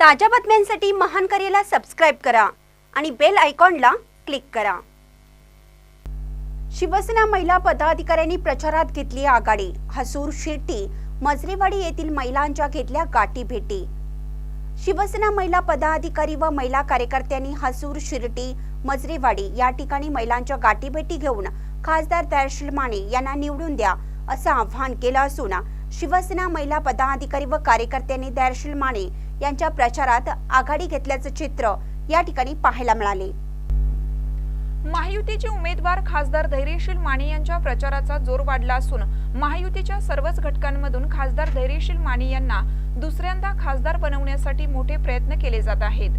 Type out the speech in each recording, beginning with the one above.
ताज्या बातम्यांसाठी महान करेला सबस्क्राईब करा आणि बेल आयकॉनला क्लिक करा. शिवसेना महिला पदाधिकाऱ्यांनी प्रचारात घेतली आघाडी. हसूर शिर्टी मजरेवाडी येथील महिलांच्या घेतल्या गाठी भेटी. शिवसेना महिला पदाधिकारी व महिला कार्यकर्त्यांनी हसूर शिर्टी मजरेवाडी या ठिकाणी महिलांच्या गाठीभेटी घेऊन खासदार दयाशील माने यांना निवडून द्या असं आवाहन केलं असून शिवसेना महिला पदाधिकारी व कार्यकर्त्यांनी दयाशील माने यांच्या प्रचारात आघाडी घेतल्याचं चित्र या ठिकाणी पाहायला मिळाले. महायुतीचे उमेदवार खासदार धैर्यशील माने यांच्या प्रचाराचा जोर वाढला असून महायुतीच्या सर्वच घटकांमधून खासदार धैर्यशील माने यांना दुसऱ्यांदा खासदार बनवण्यासाठी मोठे प्रयत्न केले जात आहेत.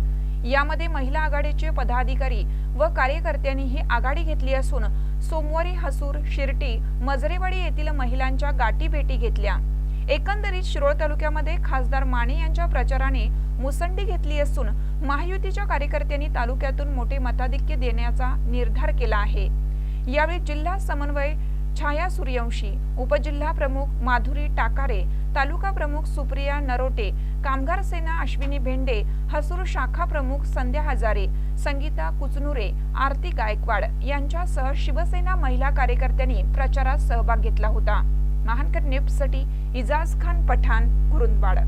यामध्ये महिला आघाडीचे पदाधिकारी व कार्यकर्त्यांनी ही आघाडी घेतली असून सोमवारी हसूर शिर्टी मजरेवाडी येथील महिलांच्या गाठी भेटी घेतल्या. एकंदरीत शिरोळ तालुक्यामध्ये खासदार माने यांच्या प्रचाराने मुसंडी घेतली असून महायुतीच्या कार्यकर्त्यांनी तालुक्यातून मोठे मताधिक्य देण्याचा निर्धार केला आहे. यावेळी जिल्हा समन्वय छाया सूर्यवंशी उपजिल्हा प्रमुख माधुरी टाकारे तालुका प्रमुख सुप्रिया नरोटे कामगार सेना अश्विनी भेंडे हसूर शाखा प्रमुख संध्या हजारे संगीता कुचनुरे आरती गायकवाड यांच्यासह शिवसेना महिला कार्यकर्त्यांनी प्रचारात सहभाग घेतला होता. महानकर न्यूजसाठी इजाज खान पठाण कुरुंदवाड